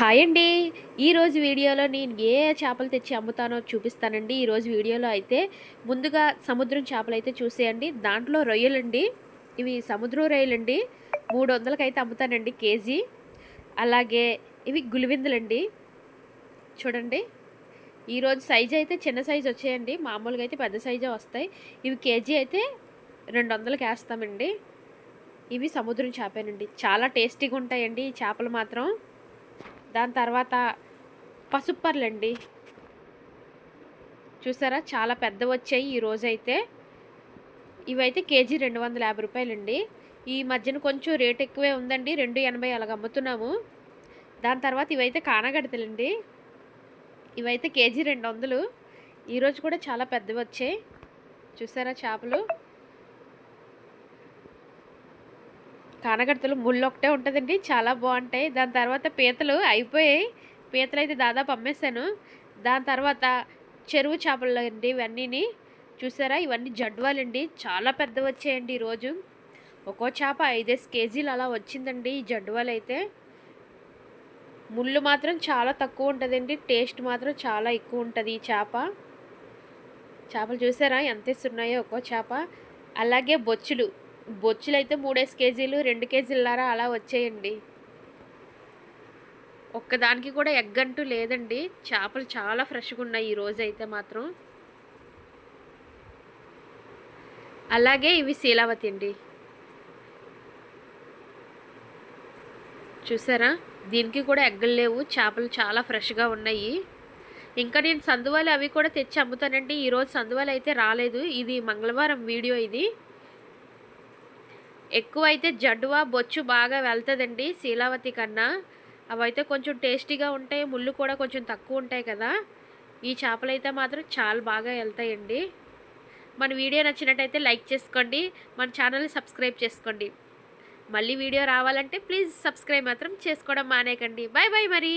Hi అండి. ఈరోజు వీడియోలో నేను ఏ చేపలు తెచ్చి అమ్ముతానో చూపిస్తానండి. ఈరోజు వీడియోలో అయితే ముందుగా సముద్రం చేపలు అయితే చూసేయండి. దాంట్లో రొయ్యలండి. ఇవి సముద్రం రొయ్యలండి. మూడు వందలకి అయితే అమ్ముతానండి కేజీ. అలాగే ఇవి గులివిందులండి చూడండి. ఈరోజు సైజు అయితే చిన్న సైజు వచ్చాయండి. మామూలుగా అయితే పెద్ద సైజే వస్తాయి. ఇవి కేజీ అయితే రెండు వందలకి వేస్తామండి. ఇవి సముద్రం చేపేనండి. చాలా టేస్టీగా ఉంటాయండి ఈ చేపలు మాత్రం. దాని తర్వాత పసుపర్లండి చూసారా? చాలా పెద్ద వచ్చాయి ఈ రోజైతే. ఇవైతే కేజీ రెండు వందల యాభై రూపాయలండి. ఈ మధ్యన కొంచెం రేట్ ఎక్కువే ఉందండి. రెండు ఎనభై అలాగ అమ్ముతున్నాము. దాని తర్వాత ఇవైతే కానగడతలండి. ఇవైతే కేజీ రెండు వందలు. ఈరోజు కూడా చాలా పెద్దవి వచ్చాయి. చూసారా? చేపలు. కానగడతలు ముళ్ళు ఒకటే ఉంటుందండి. చాలా బాగుంటాయి. దాని తర్వాత పీతలు అయిపోయాయి. పీతలు అయితే దాదాపు అమ్మేశాను. దాని తర్వాత చెరువు చేపలు అండి ఇవన్నీని. చూసారా? ఇవన్నీ జడ్వాలండి. చాలా పెద్ద వచ్చాయండి ఈరోజు. ఒక్కో చేప ఐదేసి కేజీలు అలా వచ్చిందండి ఈ జడ్వాలు అయితే ముళ్ళు మాత్రం చాలా తక్కువ ఉంటుందండి. టేస్ట్ మాత్రం చాలా ఎక్కువ ఉంటుంది ఈ చేప. చేపలు చూసారా? ఎంత ఇస్తున్నాయో ఒక్కో చేప. అలాగే బొచ్చులు. బొచ్చులు అయితే మూడేసి కేజీలు రెండు కేజీలరా అలా వచ్చేయండి. ఒక్కదానికి కూడా ఎగ్ అంటూ లేదండి. చేపలు చాలా ఫ్రెష్గా ఉన్నాయి ఈ రోజు అయితే మాత్రం. అలాగే ఇవి శీలావతి అండి చూసారా? దీనికి కూడా ఎగ్గలు లేవు. చేపలు చాలా ఫ్రెష్గా ఉన్నాయి. ఇంకా నేను సందువాలు అవి కూడా తెచ్చి అమ్ముతానండి. ఈరోజు సందువాలు అయితే రాలేదు. ఇది మంగళవారం వీడియో ఇది. ఎక్కువ అయితే జడ్డువా బొచ్చు బాగా వెళ్తుందండి శీలావతి కన్నా. అవైతే కొంచెం టేస్టీగా ఉంటాయి ముళ్ళు కూడా కొంచెం తక్కువ ఉంటాయి కదా. ఈ చేపలు అయితే మాత్రం చాలా బాగా వెళ్తాయండి. మన వీడియో నచ్చినట్టయితే లైక్ చేసుకోండి మన ఛానల్ని సబ్స్క్రైబ్ చేసుకోండి. మళ్ళీ వీడియో రావాలంటే ప్లీజ్ సబ్స్క్రైబ్ మాత్రం చేసుకోవడం మానేయకండి బాయ్ బాయ్ మరి.